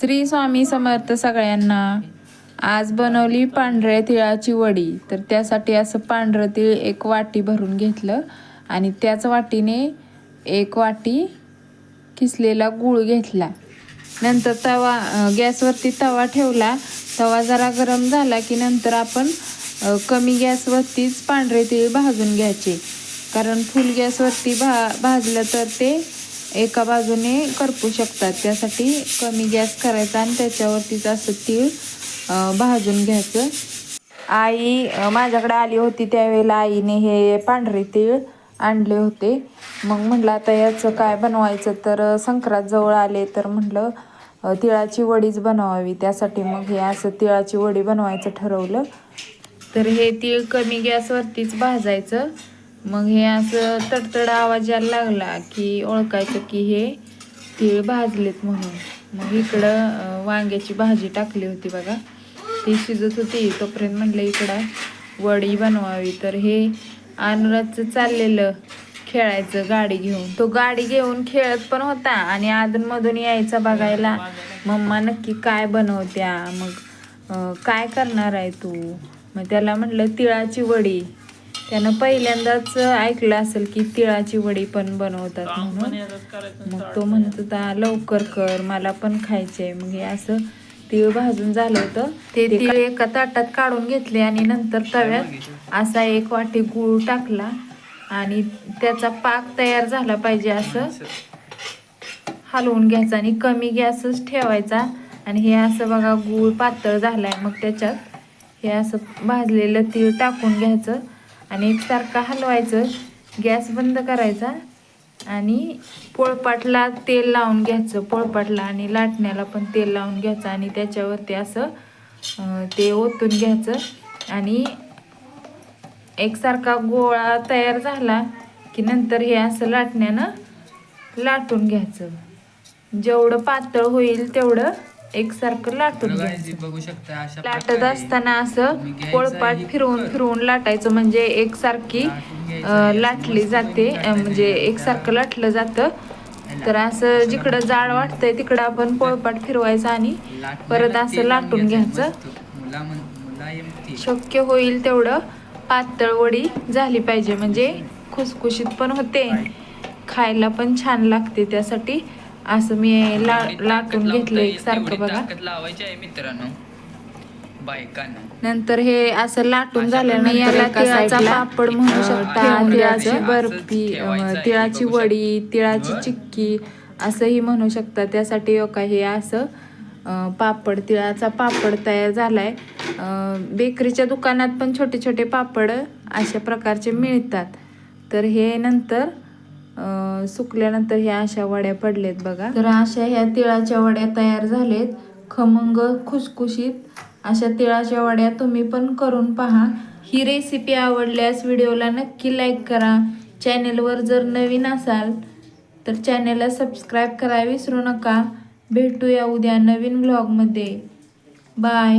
श्री स्वामी समर्थ सगळ्यांना. आज बनवली पांढऱ्या तिळाची वडी. तर त्यासाठी असं पांढरं तीळ एक वाटी भरून घेतलं आणि त्याच वाटीने एक वाटी किसलेला गूळ घेतला. नंतर तवा गॅसवरती तवा ठेवला. तवा जरा गरम झाला की नंतर आपण कमी गॅसवरतीच पांढरे तीळ भाजून घ्यायचे. कारण फुल गॅसवरती भा भाजलं तर ते एका बाजूने करपू शकतात. त्यासाठी कमी गॅस करायचा आणि त्याच्यावरतीच असं तीळ भाजून घ्यायचं. आई माझ्याकडे आली होती त्यावेळेला. आईने हे पांढरे तीळ आणले होते. मग म्हटलं आता याचं काय बनवायचं? तर संक्रांत जवळ आले तर म्हटलं तिळाची वडीच बनवावी. त्यासाठी मग हे असं तिळाची वडी बनवायचं ठरवलं. तर हे तीळ कमी गॅसवरतीच भाजायचं. मग हे असं तडतड आवाज यायला लागला की ओळखायचं की हे तीळ भाजलेत म्हणून. मग इकडं वांग्याची भाजी टाकली होती बघा. ती शिजत होती. तोपर्यंत म्हटलं इकडं वडी बनवावी. तर हे अनुराजचं चाललेलं खेळायचं गाडी घेऊन. तो गाडी घेऊन खेळत पण होता आणि अधूनमधून यायचा बघायला. मम्मा नक्की काय बनवत्या? मग काय करणार आहे तू? मग त्याला म्हटलं तिळाची वडी. त्यानं पहिल्यांदाच ऐकलं असेल की तिळाची वडी पण बनवतात म्हणून. मग तो म्हणत होता लवकर कर मला पण खायचंय. मग हे असं तीळ भाजून झालं होतं. ते तीळ एका ताटात काढून घेतले आणि नंतर तव्यात असा एक वाटी गूळ टाकला आणि त्याचा पाक तयार झाला पाहिजे असं हलवून घ्यायचा आणि कमी गॅसच ठेवायचा. आणि हे असं बघा गूळ पातळ झालाय. मग त्याच्यात हे असं भाजलेलं तीळ टाकून घ्यायचं. आणि एकसारखं हलवायचं गॅस बंद करायचा आणि पोळपाटला तेल लावून घ्यायचं पोळपाटला आणि लाटण्याला पण तेल लावून घ्यायचं आणि त्याच्यावरती असं ते ओतून घ्यायचं आणि एकसारखा गोळा तयार झाला की नंतर हे असं लाटण्यानं लाटून घ्यायचं. जेवढं पातळ होईल तेवढं एकसारखं लाटून घ्यायचं. बघू शकता अशा लाटत असताना असं पोळपाट फिरवून फिरवून लाटायचं म्हणजे एकसारखी अं, लाटली जाते अं, म्हणजे एकसारखं लाटलं जातं. तर असं जिकडं जाड वाटतंय तिकडं आपण पोळपाट फिरवायचं आणि परत असं लाटून घ्यायचं. मुलायम शक्य होईल तेवढं पातळ वडी झाली पाहिजे म्हणजे खुसखुशीत पण होते. खायला पण छान लागते त्यासाठी. असं मी ला लाटून घेतलं एक सारखं बघा ताकद लावायची आहे मित्रांनो बायकांना नंतर हे असं लाटून झाल्यानंतर प्रकारे याला तिळाचा पापड म्हणू शकता तिळाची. बर्फी. तिळाची वडी तिळाची हं. चिक्की असंही म्हणू शकता त्यासाठी हो का हे असं पापड तिळाचा पापड तयार झालाय बेकरीच्या दुकानात पण छोटे छोटे पापड अशा प्रकारचे मिळतात तर हे नंतर सुकल्यानंतर ह्या अशा वड्या पडलेत बघा. तर अशा ह्या तिळाच्या वड्या तयार झालेत. खमंग खुसखुशीत अशा तिळाच्या वड्या तुम्ही पण करून पहा. ही रेसिपी आवडल्यास व्हिडिओला नक्की लाईक करा. चॅनेलवर जर नवीन असाल तर चॅनेलला सबस्क्राईब करा विसरू नका. भेटूया उद्या नवीन ब्लॉगमध्ये बाय